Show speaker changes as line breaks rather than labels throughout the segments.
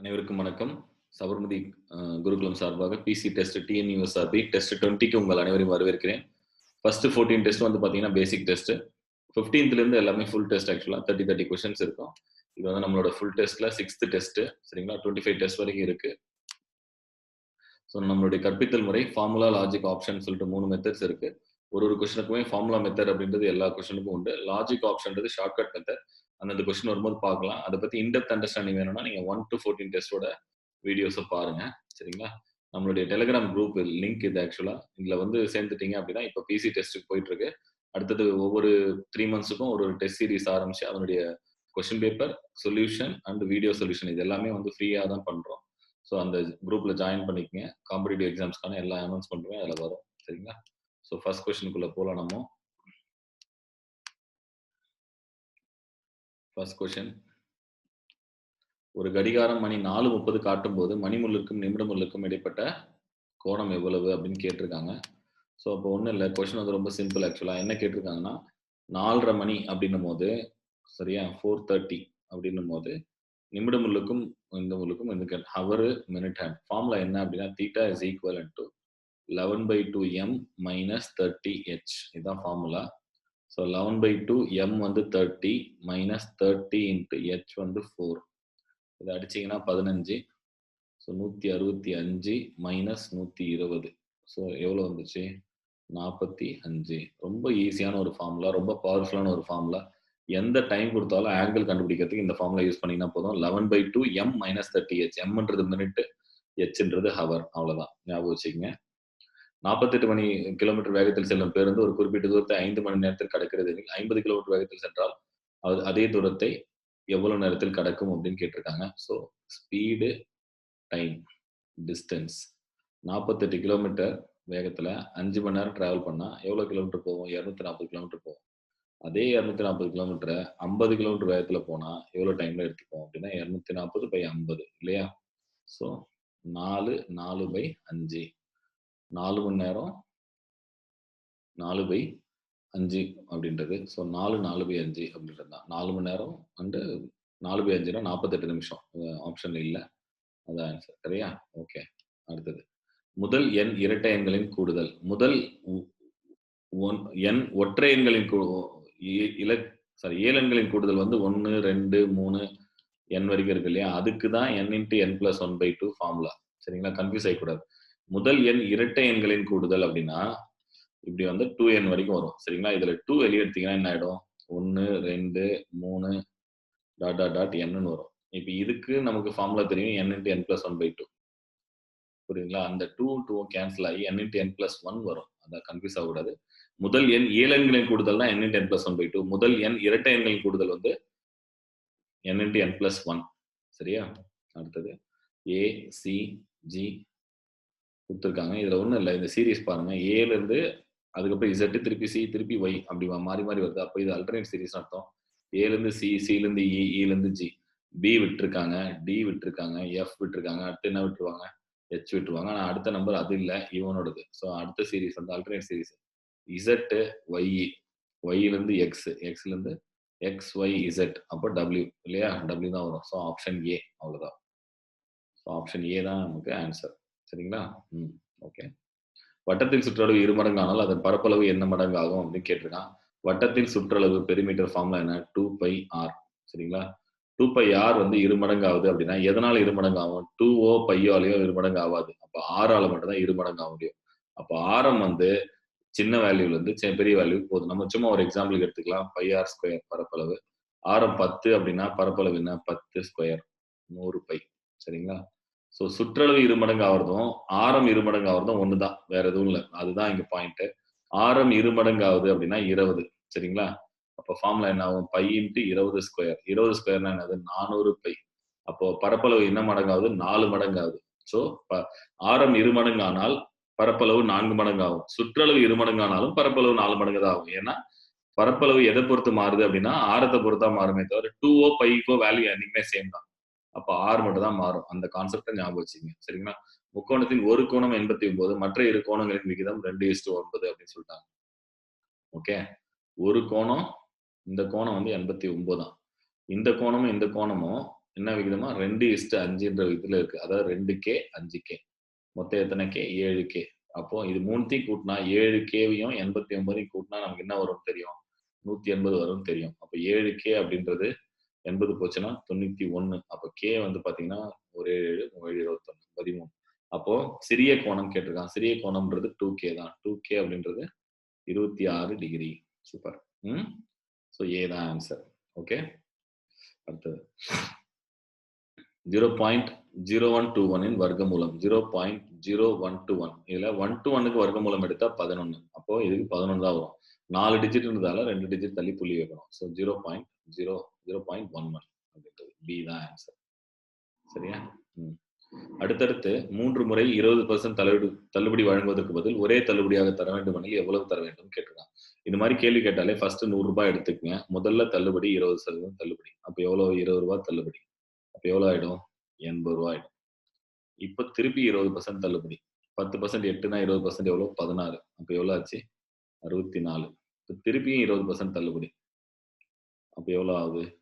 அனைவருக்கும் வணக்கம். சபர்மதி குருகுலம் சார்பாக பிசி டெஸ்ட் டிஎன்யூஎஸ்ஆர்பி டெஸ்ட் டுவெண்ட்டிக்கு உங்கள் அனைவரையும் வரவேற்கிறேன். ஃபர்ஸ்ட் ஃபோர்டீன் டெஸ்ட் வந்து பார்த்தீங்கன்னா பேசிக் டெஸ்ட் இருந்து எல்லாமே ஃபுல் டெஸ்ட் ஆக்சுவலாக தேர்ட்டி தேர்ட்டி கொஸ்டின்ஸ் இருக்கும். இது வந்து நம்மளோட ஃபுல் டெஸ்ட்ல சிக்ஸ்த் டெஸ்ட் சரிங்களா? டுவெண்ட்டி ஃபைவ் டெஸ்ட் வரைக்கும் இருக்கு. ஸோ நம்மளுடைய கற்பித்தல் முறை ஃபார்முலா லாஜிக் ஆப்ஷன் சொல்லிட்டு மூணு மெத்தட்ஸ் இருக்கு. ஒரு ஒரு கொஸ்டினுக்குமே ஃபார்முலா மெத்தட் அப்படின்றது எல்லா கொஸ்டினுக்கும் உண்டு. லாஜிக் ஆப்ஷன்றது ஷார்ட்கட் மெத்தட் அந்தந்த கொஸ்டின் வரும்போது பார்க்கலாம். அதை பற்றி இன்டெப்த் அண்டர்ஸ்டாண்டிங் வேணும்னா நீங்கள் ஒன் டு ஃபோர்டீன் டெஸ்டோட வீடியோஸை பாருங்கள் சரிங்களா? நம்மளுடைய டெலிகிராம் குரூப் லிங்க் இது ஆக்சுவலாக இதில் வந்து சேர்ந்துட்டீங்க அப்படின்னா இப்போ பிசி டெஸ்ட்டுக்கு போயிட்டுருக்கு அடுத்தது ஒவ்வொரு த்ரீ மந்த்ஸுக்கும் ஒரு டெஸ்ட் சீரிஸ் ஆரம்பித்து அதனுடைய question paper solution and video solution இது எல்லாமே வந்து ஃப்ரீயாக தான் பண்ணுறோம் ஸோ அந்த குரூப்பில் ஜாயின் பண்ணிக்கங்க. காம்படிட்டிவ் எக்ஸாம்ஸ்க்கான எல்லா அனௌன்ஸ்மெண்ட்டுமே அதில் வரும். சரிங்களா? ஸோ ஃபர்ஸ்ட் கொஷனுக்குள்ளே போகலாம் நம்ம. ஃபர்ஸ்ட் கொஷின் ஒரு கடிகாரம் மணி நாலு முப்பது காட்டும் போது மணிமுள்ளுக்கும் நிமிடமுள்ளுக்கும் இடைப்பட்ட கோணம் எவ்வளவு அப்படின்னு கேட்டிருக்காங்க. ஸோ அப்போ ஒன்றும் இல்லை. கொஷின் வந்து ரொம்ப சிம்பிள் ஆக்சுவலாக என்ன கேட்டிருக்காங்கன்னா நாலரை மணி அப்படின்னும் போது சரியா? ஃபோர் தேர்ட்டி அப்படின்னும் போது நிமிடமுள்ளுக்கும் இந்த முள்ளுக்கும் இந்த ஹவர் மினிட் ஹேண்ட் ஃபார்முலா என்ன அப்படின்னா theta is equal to eleven by two M minus thirty H இதுதான் formula so eleven by two M வந்து thirty minus thirty into H வந்து ஃபோர் இதை அடிச்சிங்கன்னா பதினஞ்சு. ஸோ நூற்றி அறுபத்தி அஞ்சு மைனஸ் நூற்றி இருபது. ஸோ எவ்வளோ வந்துச்சு? நாற்பத்தி அஞ்சு. ரொம்ப ஈஸியான ஒரு ஃபார்முலா ரொம்ப பவர்ஃபுல்லான ஒரு ஃபார்முலா எந்த டைம் கொடுத்தாலும் ஆங்கிள் கண்டுபிடிக்கிறதுக்கு இந்த ஃபார்முலா யூஸ் பண்ணிங்கன்னா போதும். Eleven by two M minus thirty H எம்ன்றது minute ஹெச்ன்றது ஹவர் அவ்வளோதான் ஞாபகம் வச்சுக்கோங்க. நாற்பத்தெட்டு மணி கிலோமீட்டர் வேகத்தில் செல்லும் பேருந்து ஒரு குறிப்பிட்ட தூரத்தை ஐந்து மணி நேரத்தில் கடக்கிறது. எனில் ஐம்பது கிலோமீட்டர் வேகத்தில் சென்றால் அது அதே தூரத்தை எவ்வளவு நேரத்தில் கடக்கும் அப்படின்னு கேட்டிருக்காங்க. ஸோ ஸ்பீடு டைம் டிஸ்டன்ஸ் நாற்பத்தெட்டு கிலோமீட்டர் வேகத்தில் அஞ்சு மணி நேரம் டிராவல் பண்ணால் எவ்வளோ கிலோமீட்டர் போகும்? இரநூத்தி நாற்பது கிலோமீட்டர் போகும். அதே இரநூத்தி நாற்பது கிலோமீட்டரை ஐம்பது கிலோமீட்டர் வேகத்தில் போனால் எவ்வளோ டைமில் எடுத்துப்போம் அப்படின்னா இரநூத்தி நாற்பது பை ஐம்பது இல்லையா? ஸோ நாலு நாலு பை அஞ்சு. நாலு மணி நேரம் நாலு பை அஞ்சு அப்படின்றது. ஸோ நாலு நாலு பை அஞ்சு அப்படின்றது தான். நாலு மணி நேரம் அண்டு நாலு பை அஞ்சுனா நாற்பத்தெட்டு நிமிஷம். ஆப்ஷன் இல்லை. அதான் ஆன்சர் சரியா? ஓகே அடுத்தது. முதல் எண் இரட்டை எண்களின் கூடுதல். முதல் எண் ஒற்றை எண்களின் இல சாரி ஏழெண்களின் கூடுதல் வந்து ஒன்று ரெண்டு மூணு என் வரைக்கும் இருக்கு இல்லையா? அதுக்கு தான் N into N plus one by two formula சரிங்களா? கன்ஃபியூஸ் ஆகக்கூடாது முதல் எண் இரட்டை எண்களின் கூடுதல் அப்படின்னா இப்படி வந்து டூ என் வரைக்கும் வரும். சரிங்களா? இதுல டூ வெளியே எடுத்தீங்கன்னா என்ன ஆயிடும்? ஒன்று ரெண்டு மூணு டாட் டாட் டாட் என்னன்னு வரும். இப்போ இதுக்கு நமக்கு ஃபார்முலா தெரியும். N into N plus one by two புரியுதுங்களா? அந்த டூ டூ கேன்சல் ஆகி N into N plus one வரும். அதான் கன்ஃபியூஸ் ஆகக்கூடாது. முதல் எண் ஏழு எண்களின் கூடுதல் தான் N into N plus one by two முதல் எண் இரட்டை எண்களின் கூடுதல் வந்து N into N plus one சரியா? அடுத்தது ஏ சி ஜி கொடுத்துருக்காங்க. இதில் ஒன்றும் இல்லை. இந்த சீரீஸ் பாருங்கள் ஏலேருந்து அதுக்கப்புறம் இசட்டு திருப்பி சி திருப்பி ஒய் அப்படி மாறி மாறி வருது. அப்போ இது அல்டர்னேட் சீரீஸ் அர்த்தம். ஏலேருந்து சி சிலேருந்து இ e, e இலேருந்து ஜி பி விட்டுருக்காங்க. டி விட்டுருக்காங்க. எஃப் விட்டுருக்காங்க. அடுத்து என்ன விட்டுருவாங்க? ஹெச் விட்டுருவாங்க. ஆனால் அடுத்த நம்பர் அது இல்லை. இவனோடது. ஸோ அடுத்த சீரீஸ் வந்து அல்டர்னேட் சீரீஸ் இசட்டு ஒய் ஒய்லேருந்து எக்ஸ் எக்ஸ்லேருந்து எக்ஸ் ஒய் இசட் அப்போ டபிள்யூ இல்லையா? டபிள்யூ தான் வரும். ஸோ ஆப்ஷன் ஏ அவ்வளோதான் ஸோ ஆப்ஷன் ஏ தான் நமக்கு ஆன்சர் சரிங்களா? ம் ஓகே. வட்டத்தில் சுற்றளவு இரு மடங்கு ஆனால் அதன் பரப்பளவு என்ன மடங்கு ஆகும் அப்படின்னு கேட்டிருக்கான். வட்டத்தில் சுற்றளவு பெரிமீட்டர் ஃபார்ம்ல என்ன? டூ பை ஆர் சரிங்களா? டூ பை ஆர் வந்து இரு மடங்கு ஆகுது அப்படின்னா எதனால இரு மடங்கு ஆகும் டூ ஓ பையோலையோ இரு மடங்கு ஆகாது அப்போ ஆறால மட்டும்தான் இரு மடங்கு ஆக முடியும். அப்போ ஆரம் வந்து சின்ன வேல்யூல இருந்து பெரிய வேல்யூ போதும் நம்ம சும்மா ஒரு எக்ஸாம்பிளுக்கு எடுத்துக்கலாம். பை ஆர் ஸ்கொயர் பரப்பளவு. ஆரம் பத்து அப்படின்னா பரப்பளவு என்ன? பத்து ஸ்கொயர் நூறு பை சரிங்களா? ஸோ சுற்றளவு இரு மடங்கு ஆகிறதும் ஆரம் இரு மடங்கு ஆகிறதும் ஒன்று தான் வேற எதுவும் இல்லை. அதுதான் இங்க பாயிண்ட் ஆரம் இரு மடங்கு ஆகுது அப்படின்னா இருபது சரிங்களா? அப்போ ஃபார்ம்ல என்ன ஆகும்? பை இன்ட்டு இருபது ஸ்கொயர் இருபது ஸ்கொயர்னா என்னது? நானூறு பை அப்போ பரப்பளவு என்ன மடங்கு ஆகுது? நாலு மடங்கு ஆகுது. ஸோ ஆரம் இரு மடங்கு ஆனால் பரப்பளவு நான்கு மடங்கு ஆகும். சுற்றளவு இரு மடங்கு ஆனாலும் பரப்பளவு நாலு மடங்கு தான் ஆகும். ஏன்னா பரப்பளவு எதை பொறுத்து மாறுது அப்படின்னா ஆரத்தை பொறுத்தா மாறுமே தவிர டூ ஓ பைக்கோ வேல்யூ என்னைக்குமே சேம் தான். அப்போ ஆறு மட்டும் தான் மாறும். அந்த கான்செப்டை ஞாபகம் வச்சுங்க சரிங்களா? முக்கோணத்தின் ஒரு கோணம் எண்பத்தி ஒன்பது மற்ற இரு கோணங்களின் விகிதம் ரெண்டு இஸ்டு ஒன்பது அப்படின்னு சொல்லிட்டாங்க. ஓகே ஒரு கோணம் இந்த கோணம் வந்து எண்பத்தி ஒன்பது இந்த கோணமும் இந்த கோணமும் என்ன விகிதமா? ரெண்டு இஸ்டு அஞ்சுன்ற விதத்துல இருக்கு. அதாவது ரெண்டு கே அஞ்சு கே மொத்தம் எத்தனை கே ஏழு கே அப்போ இது மூணுத்தையும் கூட்டினா ஏழு கேவையும் எண்பத்தி ஒன்பதையும் கூட்டினா நமக்கு என்ன வரும்னு தெரியும்? நூத்தி எண்பது வரும்னு தெரியும். அப்போ ஏழு கே அப்படின்றது எண்பது போச்சுன்னா தொண்ணூத்தி ஒன்னு அப்போ கே வந்து பாத்தீங்கன்னா ஒரு ஏழு ஏழு இருபத்தொன்னு பதிமூணு. அப்போ சிறிய கோணம் கேட்டிருக்கான். சிறிய கோணம்ன்றது டூ கே தான். டூ கே அப்படின்றது இருபத்தி ஆறு டிகிரி சூப்பர் ம்? ஸோ ஏ தான் ஆன்சர் ஓகே அடுத்தது. Zero point zero one two one வர்க்கமூலம். Zero point zero one two one இதுல ஒன் டூ ஒன்னுக்கு வர்க்கமூலம் எடுத்தா பதினொன்னு. அப்போ இதுக்கு பதினொன்று தான் வரும். நாலு டிஜிட் இருந்ததால ரெண்டு டிஜிட் தள்ளி புள்ளி வைக்கணும். So zero point zero zero point one one அப்படின்றது. பி தான் ஆன்சர் சரியா? ம். அடுத்தடுத்து மூன்று முறை இருபது பர்சன்ட் தள்ளுபடி தள்ளுபடி வழங்குவதற்கு பதில் ஒரே தள்ளுபடியாக தர வேண்டும் எனில் எவ்வளவு தர வேண்டும் கேட்டிருக்கான். இந்த மாதிரி கேள்வி கேட்டாலே ஃபர்ஸ்ட் நூறு ரூபாய் எடுத்துக்கங்க. முதல்ல தள்ளுபடி இருபது சதவீதம் தள்ளுபடி. அப்ப எவ்வளவு? இருபது ரூபாய் தள்ளுபடி. அப்ப எவ்வளவு ஆயிடும்? எண்பது ரூபாய் ஆயிடும். இப்ப திருப்பி இருபது பர்சன்ட் தள்ளுபடி. பத்து பர்சன்ட் எட்டுனா இருபது பர்சன்ட் எவ்வளவு? பதினாறு. அப்ப எவ்வளவு ஆச்சு? அறுபத்தி நாலு. இப்ப திருப்பியும் இருபது பர்சன்ட் தள்ளுபடி. அப்ப எவ்வளவு ஆகுது?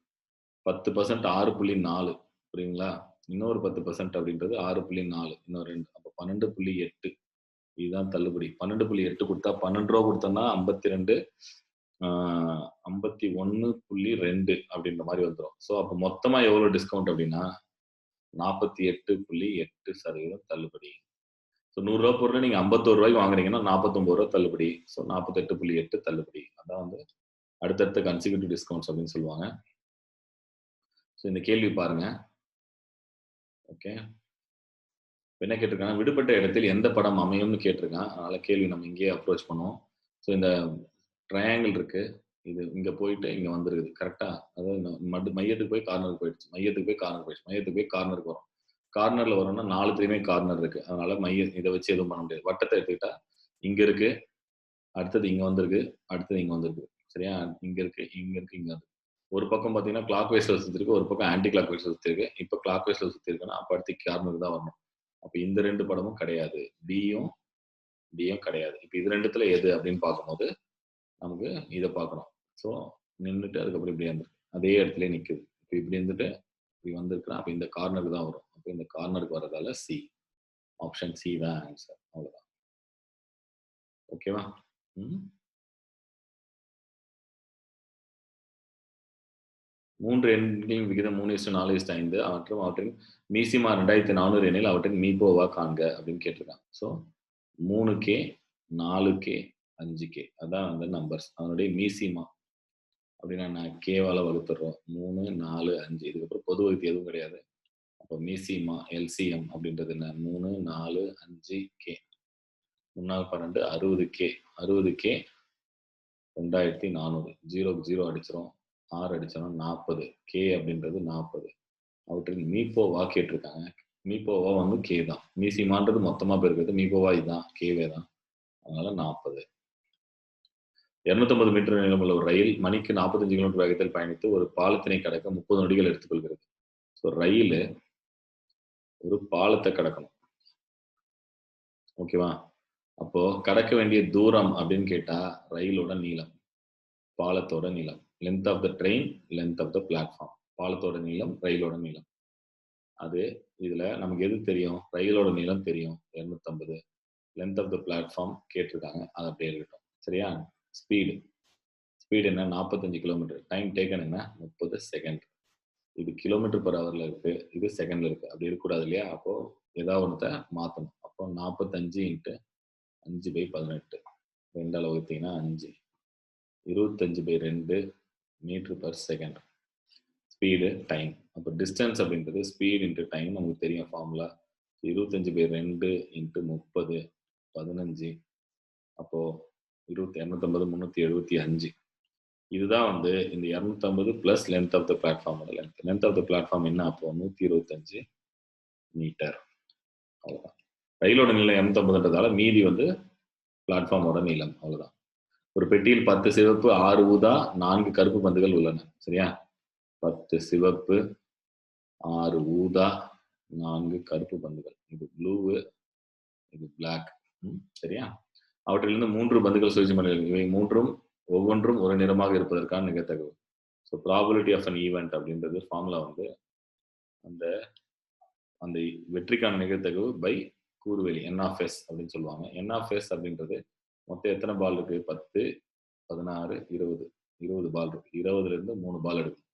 பத்து பர்சன்ட் ஆறு புள்ளி நாலு புரியுங்களா? இன்னொரு பத்து பர்சன்ட் அப்படின்றது ஆறு புள்ளி நாலு இன்னொரு ரெண்டு அப்போ பன்னெண்டு புள்ளி எட்டு. இதுதான் தள்ளுபடி. பன்னெண்டு புள்ளி எட்டு கொடுத்தா பன்னெண்டு ரூபா கொடுத்தோம்னா ஐம்பத்தி ரெண்டு ஐம்பத்தி ஒன்று புள்ளி ரெண்டு அப்படின்ற மாதிரி வந்துடும் ஸோ அப்போ மொத்தமாக எவ்வளோ டிஸ்கவுண்ட் அப்படின்னா நாற்பத்தி எட்டு புள்ளி எட்டு சதவீதம் தள்ளுபடி. ஸோ நூறுரூவா பொருள் நீங்கள் ஐம்பத்தோரு ரூபாய்க்கு வாங்குறீங்கன்னா நாற்பத்தொம்பது ரூபா தள்ளுபடி. ஸோ நாற்பத்தெட்டு புள்ளி எட்டு தள்ளுபடி. அதான் வந்து அடுத்தடுத்த கன்சிக்யூட்டிவ் டிஸ்கவுண்ட்ஸ் அப்படின்னு சொல்லுவாங்க. ஸோ இந்த கேள்வி பாருங்க. ஓகே என்ன கேட்டிருக்காங்க? விடுபட்ட இடத்தில் எந்த படம் அமையும்னு கேட்டிருக்கான் அதனால கேள்வி நம்ம இங்கேயே அப்ரோச் பண்ணுவோம். ஸோ இந்த ட்ரையாங்கிள் இருக்கு. இது இங்க போயிட்டு இங்க வந்துருக்குது. கரெக்டா அதாவது மடு மையத்துக்கு போய் கார்னருக்கு போயிடுச்சு. மையத்துக்கு போய் கார்னர் போயிடுச்சு. மையத்துக்கு போய் கார்னருக்கு வரும். கார்னர்ல வரும்னா நாலுத்துலயுமே கார்னர் இருக்கு. அதனால மைய இதை வச்சு எதுவும் பண்ண முடியாது. வட்டத்தை எடுத்துக்கிட்டா இங்க இருக்கு அடுத்தது இங்க வந்திருக்கு அடுத்தது இங்க வந்திருக்கு. சரியா? இங்க இருக்கு இங்க இருக்கு இங்க வந்து ஒரு பக்கம் பார்த்தீங்கன்னா கிளாக் வைஸ்ல சுற்றிருக்கு ஒரு பக்கம் ஆன்டி கிளாக் வைஸ்ல சுற்றிருக்கு இப்போ கிளாக் வைஸ்ல சுற்றிருக்குன்னா இருக்குன்னா அடுத்து கார்னருக்கு தான் வரணும். அப்போ இந்த ரெண்டு படமும் கிடையாது. பியும் பியும் கிடையாது. இப்போ இது ரெண்டுத்துல எது அப்படின்னு பார்க்கும்போது நமக்கு இதை பார்க்கணும். ஸோ நின்றுட்டு அதுக்கப்புறம் இப்படி வந்துருக்கு அதே இடத்துல நிற்குது இப்போ இப்படி இருந்துட்டு இப்படி வந்திருக்குன்னா அப்போ இந்த கார்னருக்கு தான் வரும். அப்போ இந்த கார்னருக்கு வர்றதால சி ஆப்ஷன் சி தான் ஆன்சர் அவ்வளோதான் ஓகேவா ம்? மூன்று எண்களின் விகிதம் மூணு இஸ்டு நாலு இஸ்டு ஐந்து. மற்றும் அவற்றின் மீசிமா ரெண்டாயிரத்தி நானூறு எண்ணில் அவற்றின் மீபோவா காண்க அப்படின்னு கேட்டிருக்காங்க. ஸோ மூணு கே நாலு கே அஞ்சு கே அதான் அந்த நம்பர்ஸ் அதனுடைய மீசிமா அப்படின்னா நான் கேவால வகுத்துடுறோம் மூணு நாலு அஞ்சு. இதுக்கப்புறம் பொது வகுத்து எதுவும் கிடையாது. அப்போ மீசிமா எல்சிஎம் அப்படின்றது என்ன? மூணு நாலு அஞ்சு கே முன்னாள் பன்னெண்டு அறுபது கே அறுபது கே ரெண்டாயிரத்தி நானூறு. ஜீரோக்கு ஜீரோ அடிச்சிரும். ஆறு அடிச்சோம்னா நாற்பது கே அப்படின்றது நாற்பது அவற்றின் மீப்போவா கேட்டிருக்காங்க. மீப்போவா வந்து கே தான். மீசிமான்றது மொத்தமா பெருக்கிறது மீப்போவா இதுதான் கேவே தான். அதனால நாற்பது இருநூத்தம்பது மீட்டர் நீளமுள்ள ஒரு ரயில் மணிக்கு நாற்பத்தஞ்சு கிலோமீட்டர் வேகத்தில் பயணித்து ஒரு பாலத்தினை கடக்க முப்பது நொடிகள் எடுத்துக்கொள்கிறது. ஸோ ரயில் ஒரு பாலத்தை கடக்கணும். ஓகேவா அப்போ கடக்க வேண்டிய தூரம் அப்படின்னு கேட்டா ரயிலோட நீளம். பாலத்தோட நீளம். Length of the train length of the platform பாலத்தோட நீளம் ரயிலோட நீளம். அது இதில் நமக்கு எது தெரியும்? ரயிலோட நீளம் தெரியும். இரநூத்தம்பது. லென்த் ஆஃப் த பிளாட்ஃபார்ம் கேட்டிருக்காங்க. அது அப்படியே இருக்கட்டும் சரியா? ஸ்பீடு ஸ்பீடு என்ன? நாற்பத்தஞ்சு கிலோமீட்டர் டைம் டேக்கன் என்ன? முப்பது செகண்ட் இது கிலோமீட்டர் பர் ஹவரில் இருக்குது இது செகண்டில் இருக்குது அப்படி இருக்கக்கூடாது இல்லையா? அப்போது ஏதாவது ஒன்றத்தை மாற்றணும் அப்போ நாற்பத்தஞ்சு இன்ட்டு அஞ்சு பை பதினெட்டு. ரெண்டால் வகுத்தீங்கன்னா அஞ்சு. இருபத்தஞ்சு பை ரெண்டு metre per second speed time அப்போ டிஸ்டன்ஸ் அப்படின்றது ஸ்பீட் இன்ட்டு டைம் நமக்கு தெரியும் ஃபார்முலா இருபத்தஞ்சு பை ரெண்டு இன்ட்டு முப்பது பதினஞ்சு. அப்போது இருபத்தி இரநூத்தம்பது முந்நூற்றி எழுபத்தி அஞ்சு. இதுதான் வந்து இந்த இரநூத்தம்பது plus length of the பிளாட்ஃபார்மோட length length of the platform என்ன? அப்போ நூற்றி இருபத்தஞ்சு மீட்டர் அவ்வளோதான் ரயிலோட நீளம் இரநூத்தம்பதுன்றதால மீதி வந்து பிளாட்ஃபார்மோட நீளம். அவ்வளோதான் ஒரு பெட்டியில் பத்து சிவப்பு ஆறு ஊதா நான்கு கருப்பு பந்துகள் உள்ளன. சரியா? பத்து சிவப்பு ஆறு ஊதா நான்கு கருப்பு பந்துகள். இது ப்ளூவு இது பிளாக் சரியா? அவற்றிலிருந்து மூன்று பந்துகள் சுழற்சி மண்டலம் இவை மூன்றும் ஒவ்வொன்றும் ஒரு நிறமாக இருப்பதற்கான நிகழ்த்தகவு so probability of an event அப்படின்றது ஃபார்முலா வந்து அந்த அந்த வெற்றிக்கான நிகழ்த்தகவு பை கூறுவெளி என் ஆஃப் எஸ் அப்படின்னு சொல்லுவாங்க. என் ஆஃப் எஸ் அப்படின்றது மொத்தம் எத்தனை பால் இருக்கு? பத்து பதினாறு இருபது. இருபது பால் இருக்கு. இருபதுல இருந்து மூணு பால் எடுக்கும்.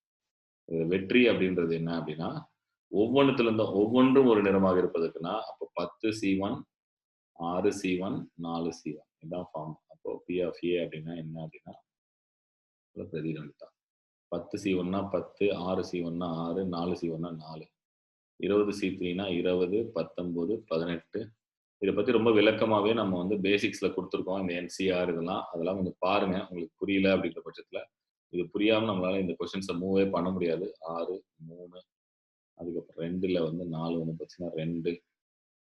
வெற்றி அப்படின்றது என்ன அப்படின்னா ஒவ்வொன்றுத்துல இருந்தும் ஒவ்வொன்றும் ஒரு நிறமாக இருப்பதற்குன்னா அப்போ பத்து சி ஒன் ஆறு சி ஒன் நாலு சி ஒன் இதான் ஃபார்ம் அப்போ பி ஆஃப் ஏ அப்படின்னா என்ன அப்படின்னா பிரதிநிதி தான் பத்து சி ஒன்னா பத்து ஆறு சி ஒன்னா ஆறு நாலு சி ஒன்னா நாலு. இருபது சி த்ரீனா இருபது பத்தொன்பது பதினெட்டு இதை பத்தி ரொம்ப விளக்கமாவே நம்ம வந்து பேசிக்ஸ்ல கொடுத்துருக்கோம். இந்த என்சிஆர் இதெல்லாம். அதெல்லாம் கொஞ்சம் பாருங்க. உங்களுக்கு புரியல அப்படிங்கிற பட்சத்துல இது புரியாம நம்மளால இந்த கொஸ்டின்ஸை மூவே பண்ண முடியாது. ஆறு மூணு அதுக்கப்புறம் ரெண்டுல வந்து நாலு ஒன்று பார்த்தீங்கன்னா ரெண்டு.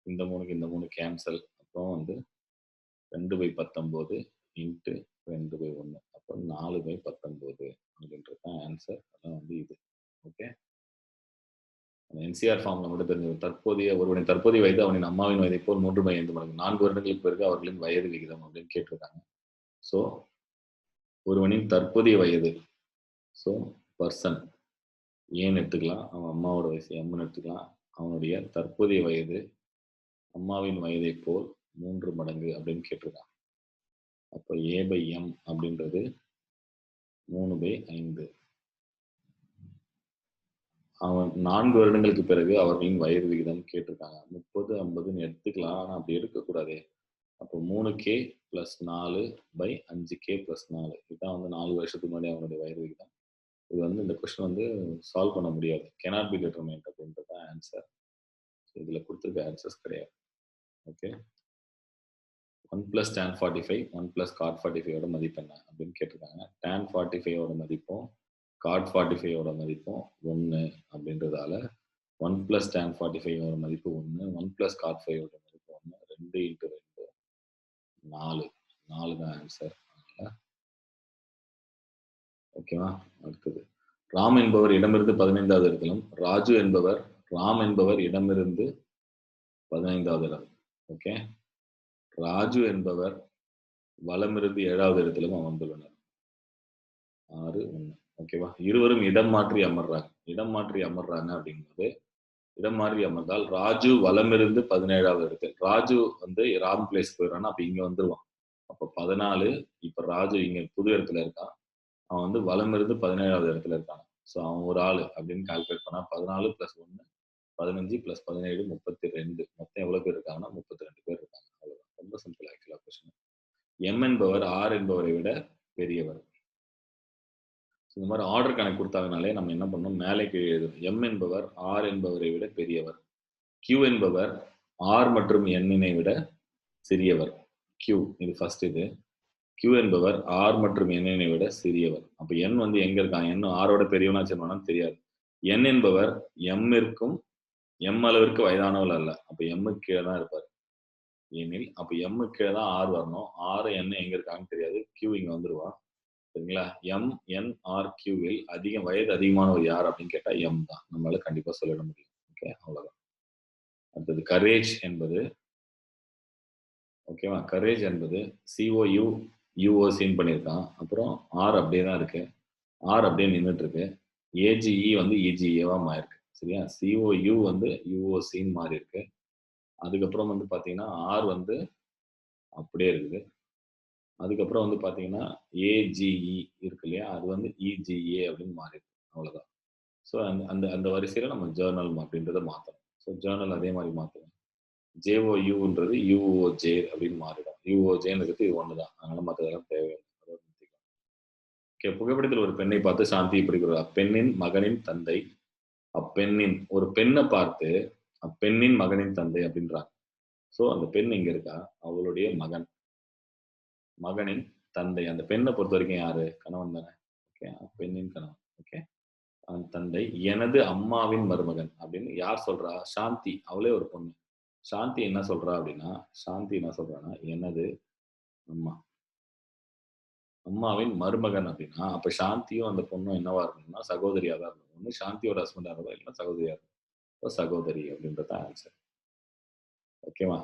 இந்த மூணுக்கு இந்த மூணு கேன்சல் அப்புறம் வந்து ரெண்டு பை பத்தொம்போது இன்ட்டு ரெண்டு பை ஒன்று அப்புறம் நாலு பை பத்தொம்போது அப்படின்றது தான் ஆன்சர் அதான் வந்து இது. ஓகே என்சிஆர் ஃபார்ம்ல மட்டும் தெரிஞ்சது. தற்போதைய ஒருவனின் தற்போதைய வயது அவனின் அம்மாவின் வயதை போல் மூன்று பை ஐந்து மடங்கு. நான்கு வருடங்களுக்கு பிறகு அவர்களின் வயது விகிதம் அப்படின்னு கேட்டிருக்காங்க. ஸோ ஒருவனின் தற்போதைய வயது. ஸோ பர்சன் ஏன்னு எடுத்துக்கலாம். அவன் அம்மாவோட வயசு எம்னு எடுத்துக்கலாம். அவனுடைய தற்போதைய வயது அம்மாவின் வயதை போல் மூன்று மடங்கு அப்படின்னு கேட்டிருக்கான் அப்போ ஏ பை எம் அப்படின்றது மூணு பை ஐந்து. அவன் நான்கு வருடங்களுக்கு பிறகு அவர்களின் வயது விகிதம் கேட்டிருக்காங்க. முப்பது ஐம்பதுன்னு எடுத்துக்கலாம். ஆனால் அப்படி எடுக்கக்கூடாது. அப்போ மூணு கே ப்ளஸ் நாலு பை அஞ்சு கே ப்ளஸ் நாலு. இதுதான் வந்து நாலு வருஷத்துக்கு முன்னாடி அவனுடைய வயது விகிதம். இது வந்து இந்த கொஸ்டின் வந்து சால்வ் பண்ண முடியாது. கெனாட் பி டிட்டர்மைண்ட் அப்படின்றது தான் ஆன்சர் இதில் கொடுத்துருக்க ஆன்சர்ஸ் கிடையாது. Okay one plus tan forty five one plus cot forty ஃபைவோட மதிப்பு என்ன அப்படின்னு கேட்டிருக்காங்க. டேன் ஃபார்ட்டி ஃபைவோட மதிப்பும் காட் ஃபார்ட்டி ஃபைவோட மதிப்பும் ஒன்று அப்படின்றதால ஒன் ப்ளஸ் டேன் ஃபார்ட்டி ஃபைவோட மதிப்பு ஒன்று ஒன் ப்ளஸ் காட் ஃபைவோட மதிப்பு ஒன்று ரெண்டு இன்ட்டு ரெண்டு நாலு நாலு தான் ஆன்சர் அதனால் ஓகேவா அடுத்தது. ராம் என்பவர் இடமிருந்து பதினைந்தாவது இடத்திலும் ராஜு என்பவர் ராம் என்பவர் இடமிருந்து பதினைந்தாவது இடம். ஓகே ராஜு என்பவர் வலமிருந்து ஏழாவது இடத்திலும் அமர்ந்துள்ளனர். ஆறு ஒன்று ஓகேவா இருவரும் இடம் மாற்றி அமர்றாங்க. இடம் மாற்றி அமர்றாங்க அப்படிங்கும்போது இடம் மாற்றி அமர்ந்தால் ராஜு வலமிருந்து பதினேழாவது இடத்தில். ராஜு வந்து ராம் பிளேஸ் போயிடறான்னா அப்ப இங்க வந்துருவான். அப்ப பதினாலு இப்ப ராஜு இங்க புது இடத்துல இருக்கான். அவன் வந்து வலமிருந்து பதினேழாவது இடத்துல இருக்கான். ஸோ அவன் ஒரு ஆள் அப்படின்னு கால்குலேட் பண்ணா பதினாலு பிளஸ் ஒன்று பதினஞ்சு பிளஸ் பதினேழு முப்பத்தி ரெண்டு மொத்தம் எவ்வளோ பேர் இருக்காங்கன்னா முப்பத்தி ரெண்டு பேர் இருக்காங்க. அவ்வளோதான் ரொம்ப சிம்பிள் ஆக்சுவலாக கொஸ்டின் எம் என்பவர் ஆர் என்பவரை விட பெரியவர். இந்த மாதிரி ஆர்டர் கணக்கு கொடுத்தாங்கனாலே நம்ம என்ன பண்ணோம் மேலே கீழே எழுதும் எம் என்பவர் ஆர் என்பவரை விட பெரியவர். கியூ என்பவர் ஆர் மற்றும் எண்ணினை விட சிறியவர். கியூ இது ஃபர்ஸ்ட் இது. கியூ என்பவர் ஆர் மற்றும் எண்ணினை விட சிறியவர். அப்போ என் வந்து எங்க இருக்கான்? எண் ஆரோட பெரியவனா சின்னவனா தெரியாது. என் என்பவர் எம்மிற்கும் எம் அளவிற்கு வயதானவள் அல்ல. அப்போ எம்மு கீழே தான் இருப்பார். ஏனில் அப்போ எம்மு கீழே தான் ஆர் வரணும். ஆறு என்ன எங்க இருக்காங்கன்னு தெரியாது. கியூ இங்க வந்துருவான் சரிங்களா? எம் என் ஆர் கியூவில் அதிகம் வயது அதிகமானவர் யார் அப்படின்னு கேட்டால் எம் தான். நம்மளால கண்டிப்பாக சொல்லிட முடியும். ஓகே அவ்வளோதான் அடுத்தது கரேஜ் என்பது ஓகேவா கரேஜ் என்பது சிஓயு யூஓசின்னு பண்ணியிருக்கான். அப்புறம் ஆர் அப்படியே தான் இருக்கு. ஆர் அப்படியே நின்றுட்டு இருக்கு ஏஜிஇ வந்து இஜிஏவா மாறிருக்கு சரியா? சிஓயு வந்து யூஓசின்னு மாறி இருக்கு அதுக்கப்புறம் வந்து பாத்தீங்கன்னா ஆர் வந்து அப்படியே இருக்குது. அதுக்கப்புறம் வந்து பார்த்தீங்கன்னா ஏஜிஇ இருக்கு இல்லையா? அது வந்து இஜிஏ அப்படின்னு மாறிடுது. அவ்வளோதான் ஸோ அந்த அந்த அந்த வரிசையில் நம்ம ஜேர்னல் அப்படின்றத மாற்றணும் ஸோ ஜேர்னல் அதே மாதிரி மாற்றணும் ஜேஓயூன்றது யூஓஜே அப்படின்னு மாறிடும். யூஓஜேன்றது இது ஒன்று தான் அதனால் மற்றதெல்லாம் தேவையில்லை. ஓகே புகைப்படத்தில் ஒரு பெண்ணை பார்த்து சாந்தி இப்படி அப்பெண்ணின் மகனின் தந்தை. அப்பெண்ணின் ஒரு பெண்ணை பார்த்து அப்பெண்ணின் மகனின் தந்தை அப்படின்றாங்க. ஸோ அந்த பெண் இங்க இருக்கா? அவளுடைய மகன். மகனின் தந்தை. அந்த பெண்ணை பொறுத்த வரைக்கும் யாரு? கணவன் தானே. ஓகே பெண்ணின் கணவன். ஓகே அந்த தந்தை எனது அம்மாவின் மருமகன் அப்படின்னு யார் சொல்றா? சாந்தி. அவளே ஒரு பொண்ணு. சாந்தி என்ன சொல்றா அப்படின்னா சாந்தி என்ன சொல்றான்னா எனது அம்மா. அம்மாவின் மருமகன் அப்படின்னா அப்ப சாந்தியும் அந்த பொண்ணும் என்னவா இருக்கணும்னா சகோதரியா தான் இருக்கணும். ஒண்ணு சாந்தியோட ஹஸ்பண்டா இருந்தா இல்லைன்னா சகோதரியா இருக்கும் சகோதரி அப்படின்றத ஆன்சர் ஓகேவா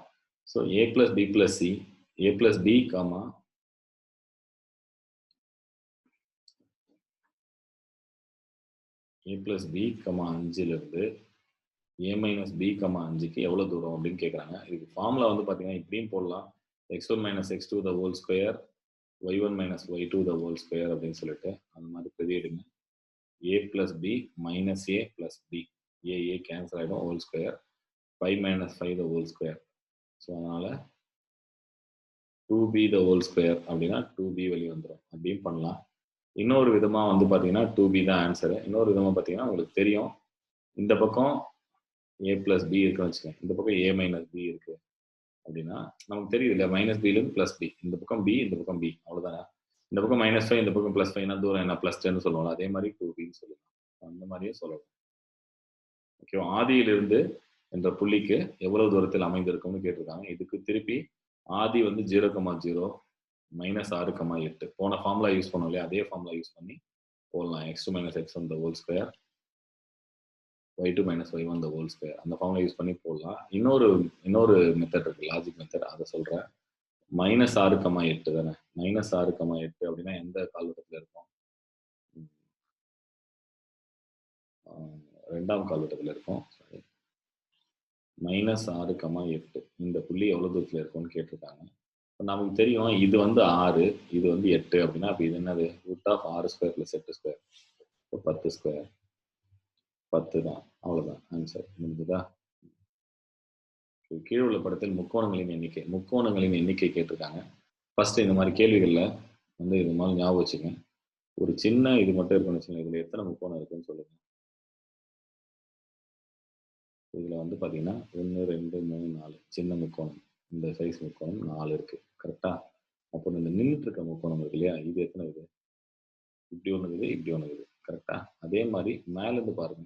so A plus B plus C A plus B comma A plus B comma அஞ்சுலேருந்து ஏ மைனஸ் பி கமா அஞ்சுக்கு எவ்வளோ தூரம் அப்படின்னு கேட்குறாங்க இதுக்கு ஃபார்முலா வந்து பார்த்தீங்கன்னா இப்படியும் போடலாம். X one minus X two the whole square Y one minus Y two the whole square அப்படின்னு சொல்லிட்டு அந்த மாதிரி பிரதியிடுங்க A plus B minus A plus B A A cancel ஆகிடும் whole square five minus five the whole square so அதனால் two B the whole square அப்படின்னா two B வெளியே வந்துடும் அப்படியும் பண்ணலாம். இன்னொரு விதமாக வந்து பார்த்தீங்கன்னா டூ பி தான் ஆன்சரு இன்னொரு விதமாக பார்த்தீங்கன்னா உங்களுக்கு தெரியும். இந்த பக்கம் ஏ ப்ளஸ் பி இருக்குன்னு வச்சுக்கோங்க. இந்த பக்கம் ஏ மைனஸ் பி இருக்கு. அப்படின்னா நமக்கு தெரியுது இல்லை மைனஸ் பிலேருந்து ப்ளஸ் பி இந்த பக்கம் பி இந்த பக்கம் பி அவ்வளோதானே இந்த பக்கம் மைனஸ் ஃபைவ் இந்த பக்கம் ப்ளஸ் ஃபைவ்னா தூரம் என்ன ப்ளஸ் டென்னு சொல்லுவோம் அதே மாதிரி டூ பின்னு சொல்லலாம் அந்த மாதிரியே சொல்லலாம். ஓகேவா ஆதியிலிருந்து என்ற புள்ளிக்கு எவ்வளவு தூரத்தில் அமைந்திருக்கும்னு கேட்டிருக்காங்க. இதுக்கு திருப்பி ஆதி வந்து ஜீரோ கமா ஜீரோ மைனஸ் ஆறு கமா எட்டு. போன ஃபார்முலா யூஸ் பண்ணோம் இல்லையா? அதே ஃபார்முலா யூஸ் பண்ணி போடலாம். X two minus X one the whole square Y two minus Y one the whole square அந்த ஃபார்முலா யூஸ் பண்ணி போடலாம். இன்னொரு இன்னொரு மெத்தட் இருக்கு. லாஜிக் மெத்தட் அதை சொல்கிறேன் மைனஸ் ஆறு கமா எட்டு தானே? மைனஸ் ஆறு கமா எட்டு அப்படின்னா எந்த கால்வட்டத்தில் இருக்கும்? ரெண்டாம் கால்வட்டத்தில் இருக்கும். மைனஸ் ஆறு கமா எட்டு. இந்த புள்ளி எவ்வளோ தூரத்தில் இருக்கும்னு கேட்டிருக்காங்க. நமக்கு தெரியும் இது வந்து ஆறு இது வந்து எட்டு அப்படின்னா அப்போ இது என்னது? ரூட் ஆஃப் ஆறு ஸ்கொயர் ப்ளஸ் எட்டு ஸ்கொயர் இப்போ பத்து ஸ்கொயர் பத்து தான். அவ்வளோதான் ஆன்சர் முடிஞ்சுதா? கீழே உள்ள படத்தில் முக்கோணங்களின் எண்ணிக்கை முக்கோணங்களின் எண்ணிக்கை கேட்டிருக்காங்க. ஃபர்ஸ்ட் இந்த மாதிரி கேள்விகளில் வந்து இது மாதிரி ஞாபகம் வச்சுங்க. ஒரு சின்ன இது மட்டும் இருக்குன்னு வச்சுங்க இதில் எத்தனை முக்கோணம் இருக்குன்னு சொல்லுங்க. இதில் வந்து பார்த்தீங்கன்னா ஒன்று ரெண்டு மூணு நாலு சின்ன முக்கோணம். இந்த சைஸ் முக்கோணம் நாலு இருக்கு. கரெக்டா அப்போ இந்த நின்றுட்டு இருக்க முக்கோணம் இருக்கு இல்லையா? இது எத்தனை இது? இப்படி ஒன்று இருக்குது இப்படி ஒன்று இருக்குது. கரெக்டா அதே மாதிரி மேலேருந்து பாருங்க.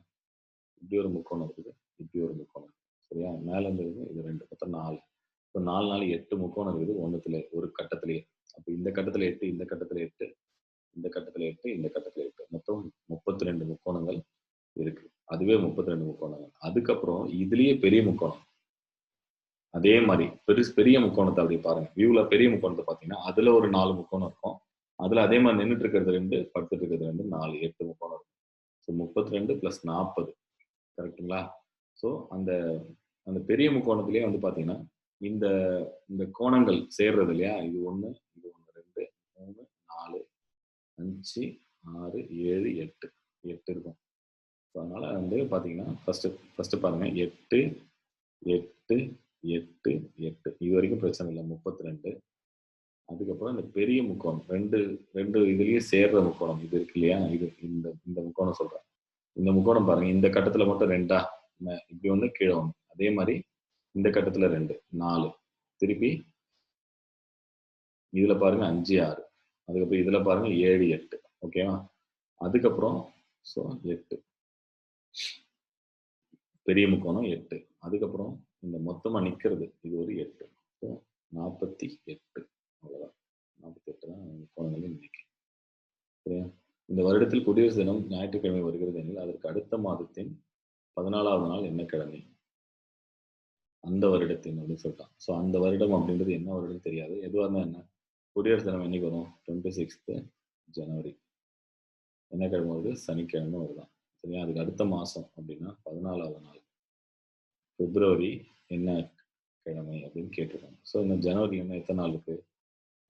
இப்படி ஒரு முக்கோணம் இருக்குது இப்படி ஒரு முக்கோணம் சரியா? மேலேருந்து இருக்குது இது ரெண்டு மொத்தம் நாலு. இப்போ நாலு நாலு எட்டு முக்கோணம் இருக்குது ஒன்றுத்துல ஒரு கட்டத்திலேயே. அப்போ இந்த கட்டத்தில் எட்டு இந்த கட்டத்தில் எட்டு இந்த கட்டத்தில் எட்டு இந்த கட்டத்தில் எட்டு. மொத்தம் முப்பத்தி ரெண்டு முக்கோணங்கள் இருக்கு. அதுவே முப்பத்தி ரெண்டு முக்கோணங்கள். அதுக்கப்புறம் இதுலேயே பெரிய முக்கோணம். அதே மாதிரி பெருசு பெரிய முக்கோணத்தை அப்படி பாருங்க. வியூல பெரிய முக்கோணத்தை பார்த்தீங்கன்னா அதுல ஒரு நாலு முக்கோணம் இருக்கும். அதுல அதே மாதிரி நின்றுட்டு இருக்கிறது ரெண்டு படுத்துட்டு இருக்கிறது ரெண்டு நாலு எட்டு முக்கோணம் இருக்கும். ஸோ முப்பத்தி ரெண்டு பிளஸ் நாற்பது கரெக்டுங்களா ஸோ அந்த அந்த பெரிய முக்கோணத்திலேயே வந்து பார்த்தீங்கன்னா இந்த இந்த கோணங்கள் சேர்றது இல்லையா? இது ஒன்று இது ஒன்று ரெண்டு மூணு நாலு அஞ்சு ஆறு ஏழு எட்டு. எட்டு இருக்கும். ஸோ அதனால வந்து பார்த்தீங்கன்னா ஃபஸ்ட்டு ஃபஸ்ட்டு பாருங்கள் எட்டு எட்டு எட்டு எட்டு. இது வரைக்கும் பிரச்சனை இல்லை. முப்பத்தி ரெண்டு அதுக்கப்புறம் இந்த பெரிய முக்கோணம். ரெண்டு ரெண்டு இதுலயே சேர்ற முக்கோணம். இது இருக்கு இல்லையா? இது இந்த இந்த முக்கோணம் சொல்றேன். இந்த முக்கோணம் பாருங்க. இந்த கட்டத்துல மட்டும் ரெண்டா? இப்படி ஒண்ணு கீழே ஒண்ணு. அதே மாதிரி இந்த கட்டத்துல ரெண்டு நாலு. திருப்பி இதுல பாருங்க அஞ்சு ஆறு. அதுக்கப்புறம் இதுல பாருங்க ஏழு எட்டு. ஓகேவா அதுக்கப்புறம் ஸோ எட்டு. பெரிய முக்கோணம் எட்டு. அதுக்கப்புறம் இந்த மொத்தமாக நிற்கிறது இது ஒரு எட்டு. ஸோ நாற்பத்தி எட்டு. அவ்வளோதான் நாற்பத்தி எட்டு தான் குழந்தைங்க நினைக்கிறேன் சரியா? இந்த வருடத்தில் குடியரசு தினம் ஞாயிற்றுக்கிழமை வருகிறது எனில் அதற்கு அடுத்த மாதத்தின் பதினாலாவது நாள் என்ன கிழமை? அந்த வருடத்தின் அப்படின்னு சொல்லிட்டான். ஸோ அந்த வருடம் அப்படின்றது என்ன வருடம் தெரியாது. எதுவாக இருந்தால் என்ன? குடியரசு தினம் என்னைக்கு வரும்? டுவெண்ட்டி சிக்ஸ்த்து ஜனவரி என்ன கிழமை வருது? சனிக்கிழமை வருதான். சரியா? அதுக்கு அடுத்த மாதம் அப்படின்னா பதினாலாவது நாள். பிப்ரவரி என்ன கிழமை அப்படின்னு கேட்டிருக்காங்க. ஸோ இந்த ஜனவரி என்ன எத்தனை நாள் இருக்கு?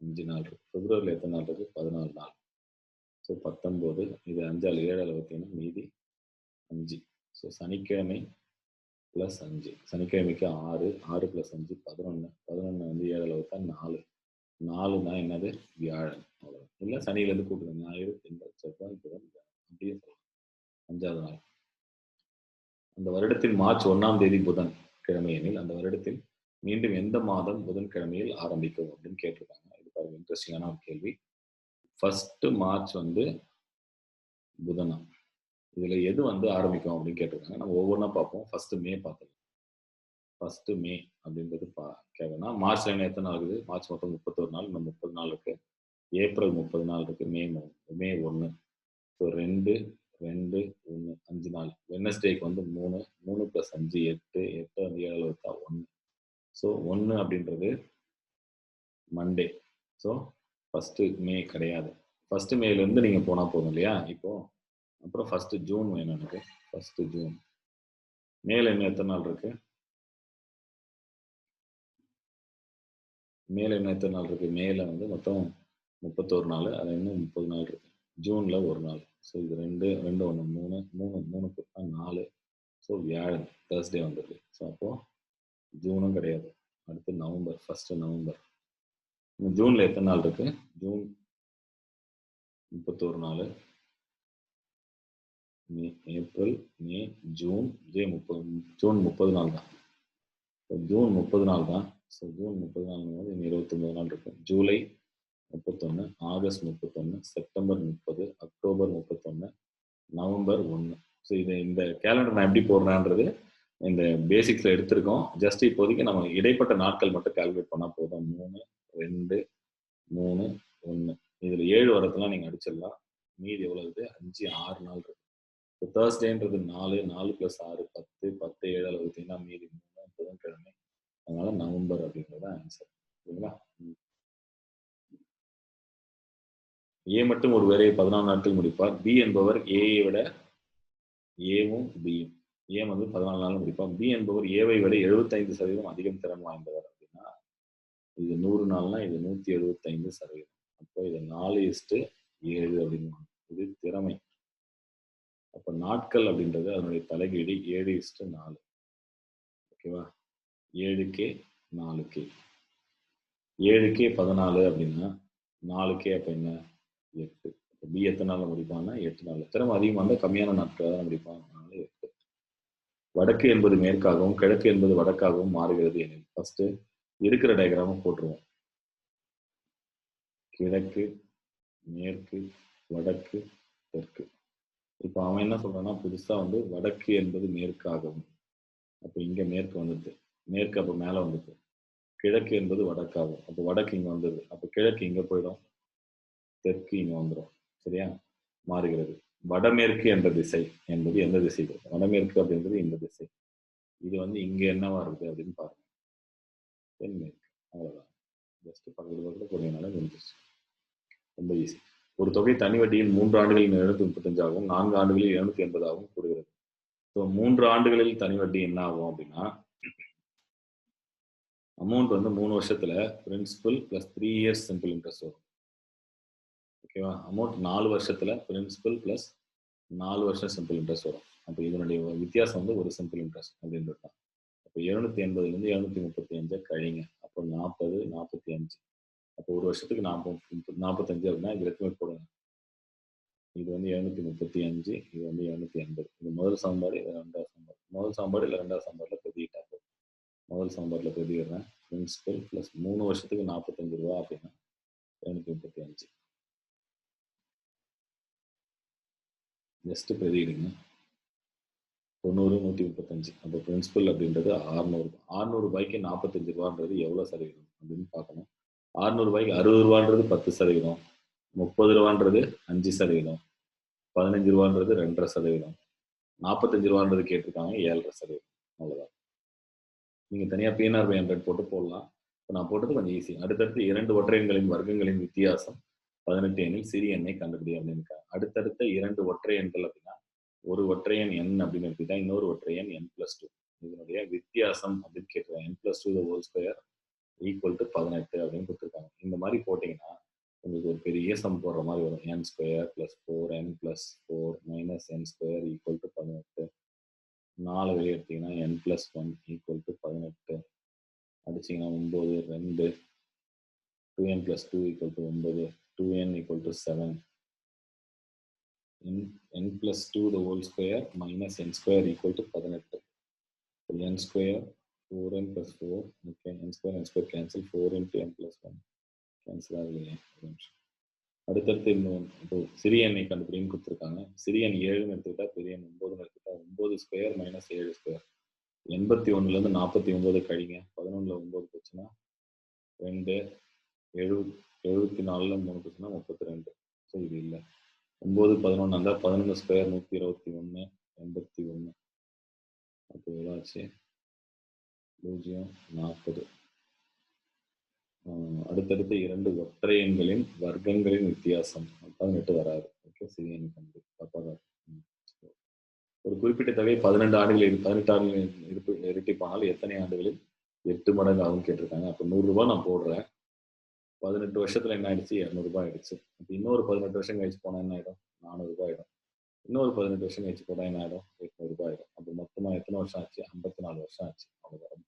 அஞ்சு நாள் இருக்கு. பிப்ரவரியில் எத்தனை நாள் இருக்கு? பதினாலு நாள். ஸோ பத்தொம்போது இது அஞ்சால் ஏழால் பார்த்தீங்கன்னா மீதி அஞ்சு. ஸோ சனிக்கிழமை ப்ளஸ் அஞ்சு. சனிக்கிழமைக்கு ஆறு ஆறு ப்ளஸ் அஞ்சு பதினொன்று பதினொன்று வந்து ஏழில் அளவுக்கு நாலு. நாலுனா என்னது? வியாழன். அவ்வளோ இல்லை சனியிலேருந்து கூப்பிடுங்க. ஞாயிறு திங்கள் செவ்வாய் புதன் அப்படியே சொல்லலாம். அஞ்சாவது நாள். அந்த வருடத்தின் மார்ச் ஒன்றாம் தேதி புதன். கிழமையெனில் அந்த வருடத்தில் மீண்டும் எந்த மாதம் புதன்கிழமையில் ஆரம்பிக்கும் அப்படின்னு கேட்டிருக்காங்க. இது பாருங்க இன்ட்ரெஸ்டிங்கான ஒரு கேள்வி. ஃபர்ஸ்ட் மார்ச் வந்து புதனா இதுல எது வந்து ஆரம்பிக்கும் அப்படின்னு கேட்டிருக்காங்க. நம்ம ஒவ்வொன்றா பார்ப்போம். ஃபர்ஸ்ட் மே பார்த்துக்கலாம். ஃபர்ஸ்ட் மே அப்படின்றது பா கேட்கணும் மார்ச்ல என்ன எத்தனை நாள் இருக்குது? மார்ச் மொத்தம் முப்பத்தொரு நாள். இன்னும் முப்பது நாள் இருக்கு. ஏப்ரல் முப்பது நாள் இருக்கு. மே மே ஒன்று ஸோ ரெண்டு ரெண்டு ஒன்று அஞ்சு நாள் வெனஸ்டேக்கு வந்து மூணு மூணு ப்ளஸ் அஞ்சு எட்டு எட்டு வந்து ஏழு எழுபத்தா ஒன்று ஸோ ஒன்று அப்படின்றது மண்டே ஸோ ஃபஸ்ட்டு மே கிடையாது. ஃபஸ்ட்டு மேலேருந்து நீங்கள் போனால் போதும் இல்லையா? இப்போ அப்புறம் ஃபஸ்ட்டு ஜூன் வேணும் எனக்கு. ஃபஸ்ட்டு ஜூன் மேல இன்னும் எத்தனை நாள் இருக்கு? மேல இன்னும் எத்தனை நாள் இருக்கு? மேல வந்து மொத்தம் முப்பத்தோரு நாள் அது இன்னும் முப்பது நாள் இருக்கு. ஜூன்ல ஒரு நாள். ஸோ இது ரெண்டு ரெண்டு ஒன்று மூணு மூணு மூணு கொடுத்தா நாலு. ஸோ வியாழன் தேர்ஸ்டே வந்துருக்கு ஸோ அப்போது ஜூனும் கிடையாது. அடுத்து நவம்பர் ஃபஸ்ட்டு நவம்பர். ஜூனில் எத்தனை நாள் இருக்குது ஜூன் முப்பத்தோரு நாள். May April May June J முப்பது ஜூன் முப்பது நாள் தான். ஜூன் முப்பது நாள் தான். ஸோ ஜூன் முப்பது நாள் போது இருபத்தொம்பது நாள் இருக்கும் ஜூலை முப்பத்தொன்று ஆகஸ்ட் முப்பத்தொன்று செப்டம்பர் முப்பது அக்டோபர் முப்பத்தொன்று நவம்பர் ஒன்று ஸோ இதை இந்த கேலண்டர் நான் எப்படி போடுறேன்றது இந்த பேசிக்ஸில் எடுத்திருக்கோம். ஜஸ்ட் இப்போதைக்கு நம்ம இடைப்பட்ட நாட்கள் மட்டும் கால்குலேட் பண்ணால் போதும். மூணு ரெண்டு மூணு ஒன்று இதில் ஏழு வரத்துலாம் நீங்கள் அடிச்சிடலாம். மீதி எவ்வளோ இருக்குது அஞ்சு ஆறு நாள் இருக்கு. இப்போ தேர்ஸ்டேன்றது நாலு நாலு ப்ளஸ் ஆறு பத்து பத்து ஏழு அளவு பார்த்தீங்கன்னா மீதி மூணு புதன்கிழமை அதனால நவம்பர் அப்படிங்கிறது ஆன்சர் சரிங்களா? ஏ மட்டும் ஒரு வேலையை பதினாலு நாட்கள் முடிப்பார். பி என்பவர் ஏயை விட ஏவும் பியும் ஏ வந்து பதினாலு நாள் முடிப்பார். பி என்பவர் ஏவை விட எழுபத்தைந்து சதவீதம் அதிகம் திறன் வாய்ந்தவர் அப்படின்னா இது நூறு நாள்னா இது நூத்தி எழுபத்தைந்து சதவீதம். அப்போ இது நாலு இஸ்டு ஏழு அப்படின்னு இது திறமை. அப்போ நாட்கள் அப்படின்றது அதனுடைய தலைகீடு ஏழு இஸ்டு நாலு. ஓகேவா? ஏழு கே நாலு கே ஏழு கே பதினாலு அப்படின்னா நாலு கே அப்போ என்ன? எட்டு. பி எத்தனை நாளில் முடிப்பான்னா எட்டு நாள் திறமை அதிகமாக இருந்தால் கம்மியான நாட்களாக தான் முடிப்பான் அதனால எட்டு. வடக்கு என்பது மேற்காகவும் கிழக்கு என்பது வடக்காகவும் மாறுகிறது எனில் ஃபர்ஸ்ட் இருக்கிற டயக்ராமும் போட்டுருவோம். கிழக்கு மேற்கு வடக்கு தெற்கு. இப்போ அவன் என்ன சொல்றான்னா புதுசா வந்து வடக்கு என்பது மேற்காகவும். அப்போ இங்கே மேற்கு வந்துடுது மேற்கு அப்போ மேலே வந்துடுது கிழக்கு என்பது வடக்காகும் அப்போ வடக்கு இங்கே வந்துடுது அப்போ கிழக்கு இங்கே போயிடும். தெற்கு இங்க வந்துடும் சரியா? மாறுகிறது. வடமேற்கு என்ற திசை என்பது எந்த திசை வடமேற்கு அப்படின்றது இந்த திசை. இது வந்து இங்க என்னவா இருக்குது அப்படின்னு பாருங்க. தென்மேற்கு. அவ்வளவுதான். ஜஸ்ட் பக்கத்து பக்கத்தில் போனீங்கனால முடிஞ்சிருச்சு ரொம்ப ஈஸி ஒரு தொகை தனி வட்டியில் மூன்று ஆண்டுகளில் எழுநூத்தி முப்பத்தஞ்சாகவும் நான்கு ஆண்டுகளில் எழுநூத்தி எண்பதாகவும் கூடுகிறது ஸோ மூன்று ஆண்டுகளில் தனி வட்டி என்ன ஆகும் அப்படின்னா அமௌண்ட் வந்து மூணு வருஷத்துல principal plus three years simple interest வரும். ஓகேவா? அமௌண்ட் நாலு வருஷத்தில் பிரின்சிபல் ப்ளஸ் நாலு வருஷம் சிம்பிள் இன்ட்ரெஸ்ட் வரும். அப்போ இதனுடைய வித்தியாசம் வந்து ஒரு சிம்பிள் இன்ட்ரெஸ்ட் அப்படின்றது தான். அப்போ எழுநூத்தி எண்பதுலேருந்து எழுநூத்தி முப்பத்தி அஞ்சை கழிங்க. அப்போ நாற்பது நாற்பத்தி அஞ்சு. அப்போ ஒரு வருஷத்துக்கு நாற்பது நாற்பத்தஞ்சு அப்படின்னா இது ரெண்டுமே போடுங்க. இது வந்து எழுநூத்தி முப்பத்தி அஞ்சு இது வந்து எழுநூத்தி எண்பது. இது முதல் சாம்பாடு இது ரெண்டாவது சாம்பார். முதல் சாம்பாடு இல்லை ரெண்டாவது சாம்பாரில் பிரதிக்கிட்டா முதல் சாம்பாரில் பிரதிடுறேன் பிரின்சிபல் ப்ளஸ் மூணு வருஷத்துக்கு நாற்பத்தஞ்சு ரூபா அப்படின்னா எழுநூத்தி முப்பத்தி அஞ்சு. நெக்ஸ்ட்டு பெரியடுங்க தொண்ணூறு நூற்றி முப்பத்தஞ்சு அப்போ பிரின்சிபல் அப்படின்றது ஆறுநூறு ஆறுநூறுபாய்க்கு நாற்பத்தஞ்சு ரூபான்றது எவ்வளோ சதவீதம் அப்படின்னு பார்க்கணும். ஆறுநூறுபாய்க்கு அறுபது ரூபான்றது பத்து சதவீதம். முப்பது ரூபான்றது அஞ்சு சதவீதம். பதினஞ்சு ரூபான்றது ரெண்டரை சதவீதம். நாற்பத்தஞ்சு ரூபான்றது கேட்டிருக்காங்க ஏழரை சதவீதம். அவ்வளோதான் நீங்கள் தனியாக பிஎன்ஆர் பை ஹண்ட்ரட் போட்டு போடலாம். இப்போ நான் போட்டது கொஞ்சம் ஈஸி அடுத்தடுத்து இரண்டு ஒற்றையன்களின் வர்க்கங்களின் வித்தியாசம். பதினெட்டு எண்ணில் சிறிய எண்ணை கண்டுபிடி அப்படின்னு அடுத்தடுத்த இரண்டு ஒற்றை எண்கள் அப்படின்னா ஒரு ஒற்றையன் எண் அப்படின்னு எடுத்துக்கிட்டா இன்னொரு ஒற்றையன் என் பிளஸ் டூ இதனுடைய வித்தியாசம் அப்படின்னு கேட்குறேன் N plus two whole square equal to பதினெட்டு அப்படின்னு கொடுத்துருக்காங்க. இந்த மாதிரி போட்டிங்கன்னா உங்களுக்கு ஒரு பெரிய சம் போடுற மாதிரி வரும். N square plus four N plus four minus N square equal to பதினெட்டு. நாலு வெளியே எடுத்தீங்கன்னா N plus one equal to பதினெட்டு. அடிச்சிங்கன்னா ஒம்பது ரெண்டு. Two N plus two equal to ஒம்பது 2n equal to 7. n n plus 2 the whole square minus n square equal to 18 so n square 4n plus 4 okay n square n square cancel 4 into n plus 1 cancel ஆகலையே ஒரு நிமிஷம். அடுத்தடுத்து இன்னும் இப்போ சிறிய எண்ணை கண்டுபிடின்னு கொடுத்துருக்காங்க. சிறிய எண் ஏழுன்னு எடுத்துக்கிட்டா பெரிய எண் ஒன்பதுன்னு எடுத்துக்கிட்டா ஒன்பது ஸ்கொயர் மைனஸ் ஏழு ஸ்கொயர் எண்பத்தி ஒன்றுலேருந்து நாற்பத்தி ஒன்பது கழிங்க. பதினொன்றில் ஒம்பது போச்சுன்னா ரெண்டு எழுபது எழுபத்தி நாலில் மூணு போச்சுன்னா முப்பத்தி ரெண்டு ஸோ இது இல்லை. ஒம்பது பதினொன்று இருந்தால் பதினொன்று ஸ்கொயர் நூற்றி இருபத்தி ஒன்று எண்பத்தி ஒன்று அப்போ எவ்வளோச்சு பூஜ்ஜியம் நாற்பது. அடுத்தடுத்த இரண்டு ஒற்றை எண்களின் வர்க்கங்களின் வித்தியாசம். பதினெட்டு வராது. ஓகே சிறிய எண் கண்டு தப்பாக ஒரு குறிப்பிட்ட தொகை பதினெண்டு ஆண்டுகளில் பதினெட்டு ஆண்டுகளில் இருப்பு இரட்டிப்பானால் எத்தனை ஆண்டுகளில்? எட்டு மடங்கு ஆகும் கேட்டிருக்காங்க. அப்போ நூறுரூபா நான் போடுறேன். பதினெட்டு வருஷத்துல என்ன ஆயிடுச்சு? இரநூறுபா ஆயிடுச்சு. அப்போ இன்னொரு பதினெட்டு வருஷம் கழிச்சு போனா என்ன ஆயிடும்? நானூறுபா ஆயிடும். இன்னொரு பதினெட்டு வருஷம் கழிச்சு போனா என்ன ஆயிடும்? எட்நூறுபா ஆயிடும். அப்போ மொத்தமா எத்தனை வருஷம் ஆச்சு? ஐம்பத்தி நாலு வருஷம் ஆச்சு. அவ்வளவுதான்.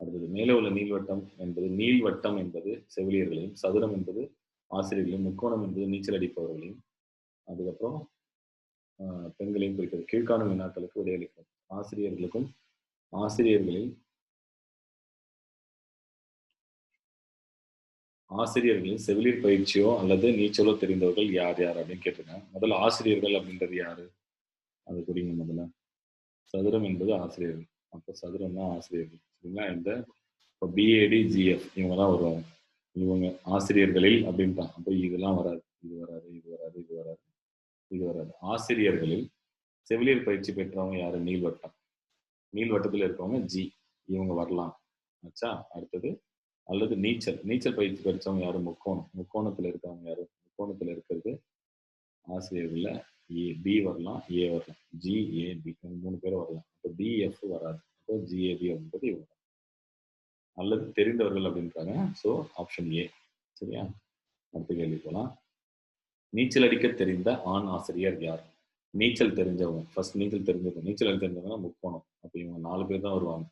அடுத்தது மேலே உள்ள நீள்வட்டம் என்பது நீள்வட்டம் என்பது செவிலியர்களையும் சதுரம் என்பது ஆசிரியர்களையும் முக்கோணம் என்பது நீச்சல் அடிப்பவர்களையும் அதுக்கப்புறம் பெண்களையும் குறிக்கிறது. கீழ்காணும் வினாக்களுக்கு விடையளிக்கும் ஆசிரியர்களுக்கும் ஆசிரியர்களில் ஆசிரியர்களின் செவிலியர் பயிற்சியோ அல்லது நீச்சலோ தெரிந்தவர்கள் யார் யார் அப்படின்னு கேட்டிருக்காங்க. முதல்ல ஆசிரியர்கள் அப்படின்றது யாரு? அது குறிங்க முதல்ல? சதுரம் என்பது ஆசிரியர்கள். அப்போ சதுரம் தான் ஆசிரியர்கள். சரிங்களா? இந்த இப்போ பிஏடி ஜிஎஃப் இவங்க தான் வருவாங்க. இவங்க ஆசிரியர்களில் அப்படின்ட்டான் அப்போ இதெல்லாம் வராது. இது வராது இது வராது இது வராது இது வராது. ஆசிரியர்களில் செவிலியர் பயிற்சி பெற்றவங்க யாரு? நீள்வட்டம். நீள்வட்டத்தில் இருக்கவங்க ஜி இவங்க வரலாம். ஆச்சா? அடுத்தது அல்லது நீச்சல். நீச்சல் பயிற்சி படித்தவங்க யாரும் முக்கோணம். முக்கோணத்தில் இருக்கவங்க யாரும் முக்கோணத்தில் இருக்கிறது ஆசிரியர்களில் ஏ பி வரலாம். ஏ வரலாம். ஜி ஏ பி மூணு பேரும் வரலாம். அப்போ பிஎஃப் வராது. அப்போ ஜிஏபி அப்படின்றது இவங்க. அல்லது தெரிந்தவர்கள் அப்படின்றாங்க. ஸோ ஆப்ஷன் ஏ சரியா? அடுத்த கேள்வி போகலாம் நீச்சல் அடிக்க தெரிந்த ஆண் ஆசிரியர் யார்? நீச்சல் தெரிஞ்சவங்க. ஃபர்ஸ்ட் நீச்சல் தெரிஞ்சவங்க. நீச்சல் அடிக்க தெரிஞ்சவங்க முக்கோணம். அப்போ இவங்க நாலு பேர் தான் வருவாங்க.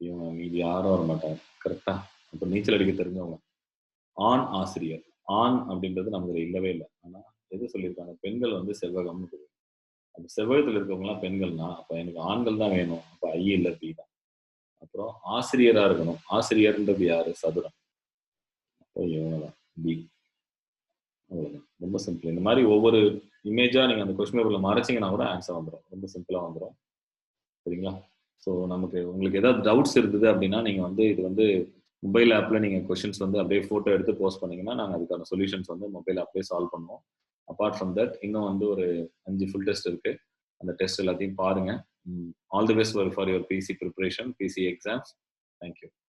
இவங்க மீதி யாரும் வர மாட்டாங்க கரெக்டாக இப்போ நீச்சல் அடிக்க தெரிஞ்சவங்க. ஆண் ஆசிரியர். ஆண் அப்படின்றது நமக்கு இல்லவே இல்லை. ஆனால் எது சொல்லியிருக்காங்க? பெண்கள் வந்து செவ்வகம்னு சொல்லுவாங்க. அந்த செவ்வகத்தில் இருக்கவங்கலாம் பெண்கள்னா அப்போ எனக்கு ஆண்கள் தான் வேணும். அப்போ ஐ இல்லை பி தான். அப்புறம் ஆசிரியராக இருக்கணும். ஆசிரியர்ன்றது யாரு? சதுரம். அப்போ இவங்க தான் பி அவ்வளோதான் ரொம்ப சிம்பிள் இந்த மாதிரி ஒவ்வொரு இமேஜாக நீங்கள் அந்த கொஸ்டின் பேப்பரில் மறைச்சிங்கன்னா கூட ஆன்சர் வந்துடும் ரொம்ப சிம்பிளாக வந்துடும் சரிங்களா? ஸோ நமக்கு உங்களுக்கு ஏதாவது டவுட்ஸ் இருந்தது அப்படின்னா நீங்கள் வந்து இது வந்து மொபைல் ஆப்ல நீங்க கொஸ்டின்ஸ் வந்து அப்படியே போட்டோ எடுத்து போஸ்ட் பண்ணீங்கன்னா நாங்கள் அதுக்கான சொல்யூஷன்ஸ் வந்து மொபைல் ஆப்லேயே சால்வ் பண்ணுவோம். அப்பார்ட் ஃப்ரம் தட் இன்னும் வந்து ஒரு அஞ்சு ஃபுல் டெஸ்ட் இருக்கு. அந்த டெஸ்ட் எல்லாத்தையும் பாருங்க. All the best for your PC preparation PC exams thank you